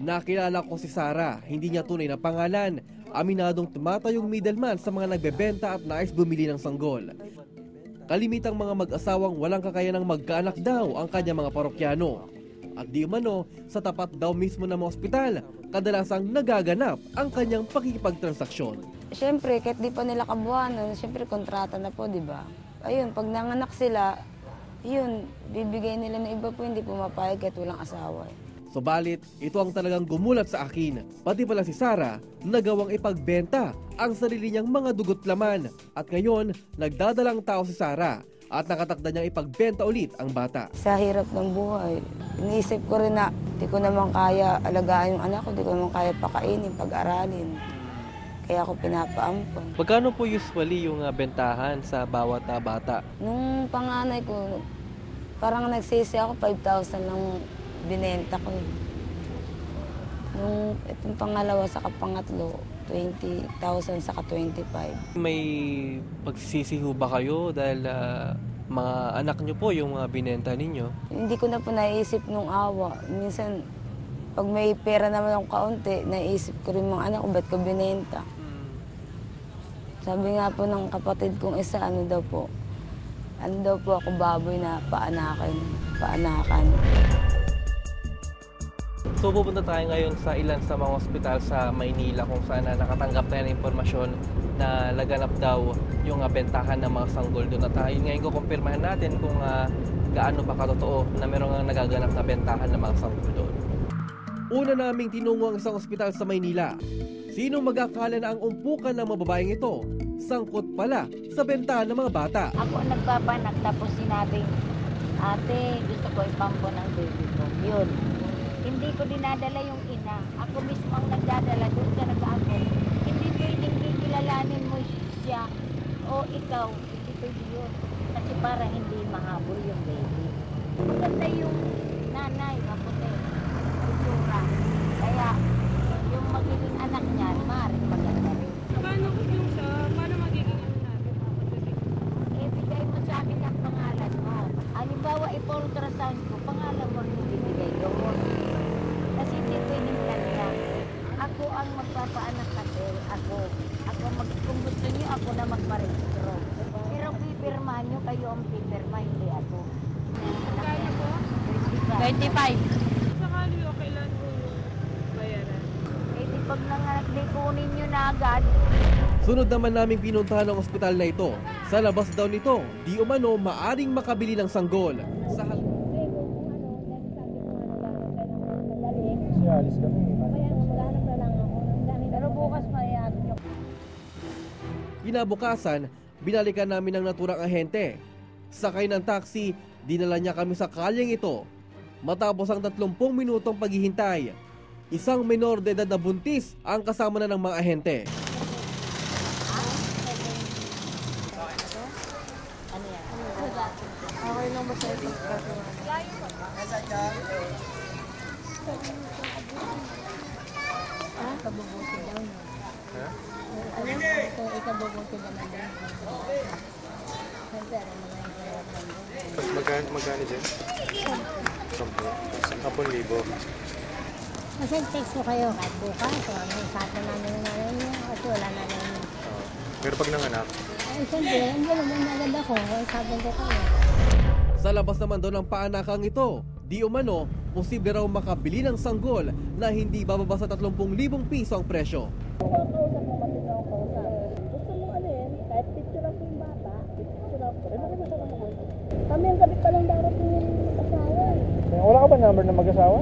Nakilala ko si Sara, hindi niya tunay na pangalan. Aminadong tumatayong middleman sa mga nagbebenta at nais bumili ng sanggol. Kalimitang mga mag-asawang walang kakayanang magkaanak daw ang kanya mga parokyano. At di umano, sa tapat daw mismo ng ospital, kadalasang nagaganap ang kanyang pakikipagtransaksyon. Siyempre, kahit di pa nila kabuhanan, siyempre kontrata na po, di ba? Ayun, pag nanganak sila, yun, bibigay nila ng iba po, hindi pumapayag kahit walang asawa. eh. Subalit, ito ang talagang gumulat sa akin. Pati pala si Sara, nagawang ipagbenta ang sarili niyang mga dugot laman. At ngayon, nagdadalang tao si Sara at nakatakda niyang ipagbenta ulit ang bata. Sa hirap ng buhay, iniisip ko rin na di ko naman kaya alagaan yung anak ko, di ko naman kaya pakainin, pag-aralin. Kaya ako pinapaampon. Magkano po usually yung ah, bentahan sa bawat ah, bata? Nung panganay ko, parang nagsisi ako, 5,000 lang binenta ko. eh. Nung itong pangalawa sa pangatlo, 20,000 saka 25. May pagsisisi ho ba kayo dahil ah, mga anak nyo po yung mga binenta ninyo? Hindi ko na po naisip nung awa. Minsan, pag may pera naman akong kaunti, naisip ko rin mga anak ko, ba't ko binenta? Sabi nga po ng kapatid kong isa, ano daw po, ano daw po ako baboy na paanakan, paanakan. So pupunta tayo ngayon sa ilan sa mga ospital sa Maynila kung saan na nakatanggap tayo ng impormasyon na laganap daw yung ah, bentahan ng mga sanggol doon. At uh, yun ngayon kukumpirmahan natin kung ah, gaano ba katotoo na meron nga nagaganap na bentahan ng mga sanggol doon. Una naming tinungo ang isang ospital sa Maynila. Sino magakala na ang umpukan ng mababayang ito? Sangkot pala sa bentahan ng mga bata. Ako ang nagpapanak tapos sinabing, ate, gusto ko ipampo ng baby ko. Yun. Hindi ko dinadala yung ina. Ako mismo ang nagdadala doon sa nag-ako. Hindi pwedeng kikilalanin mo siya o ikaw. Hindi pwede yun. Kasi para hindi mahabol yung baby. Maganda yung nanay, maputi. Itsura. Kaya yung magiging anak niya, maaaring maganda rin. Paano yung sa, paano magiging ano natin? eh, bigay mo sa akin ang pangalan mo. Halimbawa, ipa-ultrasound ko, pangalan mo rin bibigay doon. Kasi hindi pwedeng kanya. Ako ang magpapaanak kasi, ako. Ako mag, kung gusto niyo, ako na magparehistro. Pero pipirmahan niyo, kayo ang pipirma, hindi ako. Kaya po? 25. Sakali o kailan po yung bayaran? Eh, di pag nanganak, di kunin niyo na agad. Sunod naman naming pinuntahan ang ospital na ito. Sa labas daw nito, di umano maaring makabili ng sanggol. Sa Kinabukasan, binalikan namin ng naturang ahente. Sakay ng taxi, dinala niya kami sa kalyeng ito. Matapos ang 30 minutong paghihintay, isang minor de edad na buntis ang kasama na ng mga ahente. Magkano, magkano dyan? Sampo. Sampung libo. Kasi text ko kayo kahit bukas o ano yung sabi namin ng nanay niya kasi wala na namin. Oo. Pero pag nanganak, Ay, siyempre, hindi naman agad ako. Ay, sabi ko kayo. Sa labas naman daw ng paanakang ito, di umano, posible raw makabili ng sanggol na hindi bababa sa 30,000 piso ang presyo. Kami ang gabi pa lang darating yung asawa. wala ka ba number ng mag-asawa?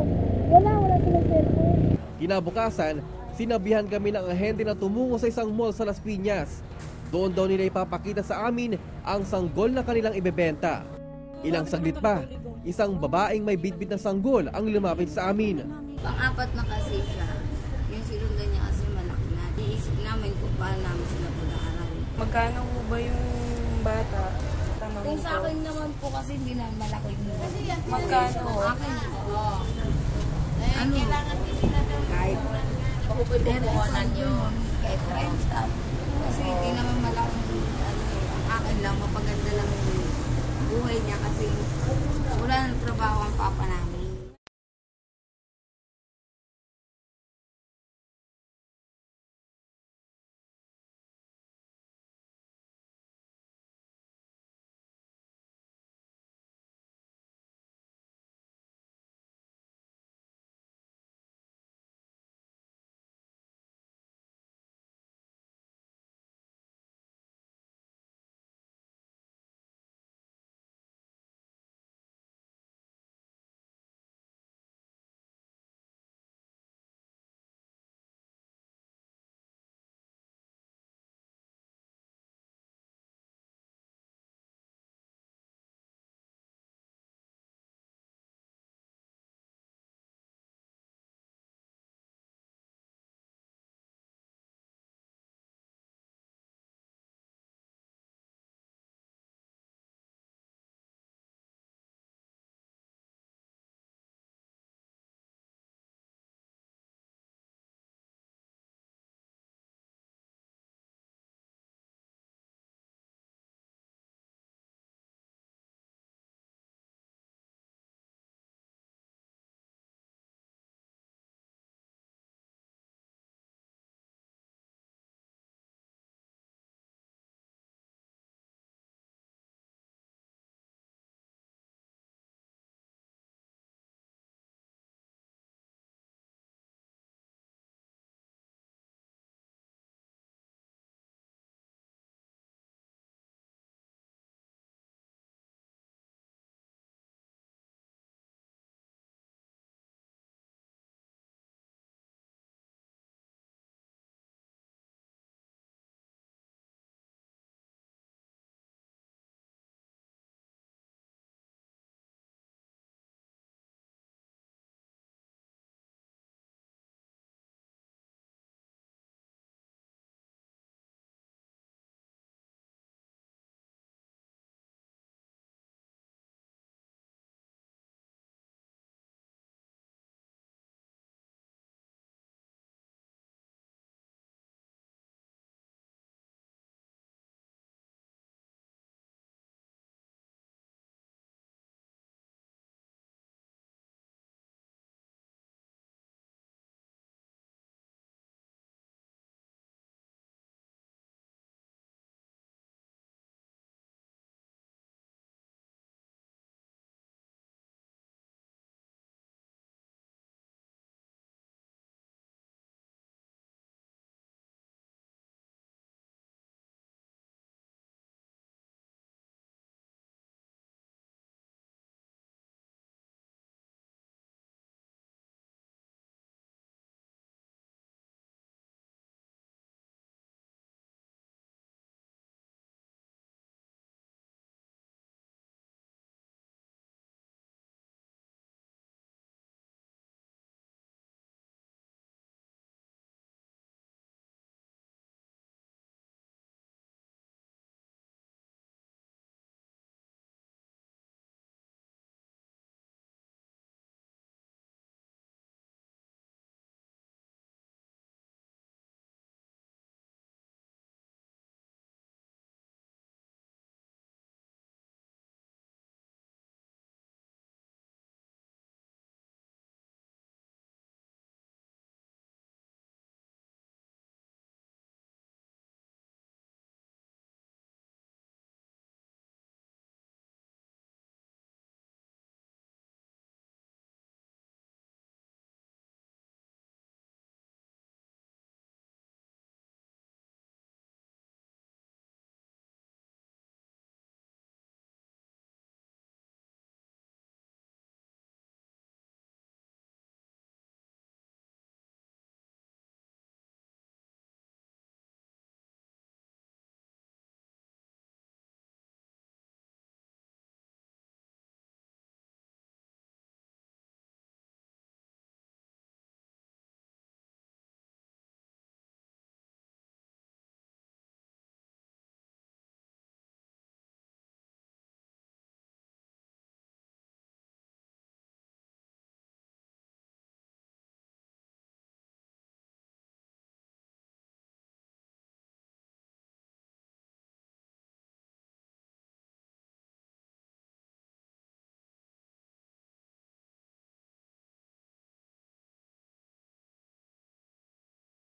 Wala, wala silang cellphone. Kinabukasan, sinabihan kami ng ahente na tumungo sa isang mall sa Las Piñas. Doon daw nila ipapakita sa amin ang sanggol na kanilang ibebenta. Ilang saglit pa, isang babaeng may bitbit na sanggol ang lumapit sa amin. Pang-apat na kasi siya. Yung sinundan niya kasi malaki na. Iisip namin kung paano namin sila pag-aaral. Magkano po ba yung bata? Tama Kung sa po. akin naman po kasi hindi na malaki mo. Magkano? Kung akin, oo. Ano? Kahit pupupukunan yun. Kahit 30. Kasi hindi naman malaki. Ano, ang akin lang, mapaganda lang yung buhay niya kasi wala nang trabaho ang papa namin.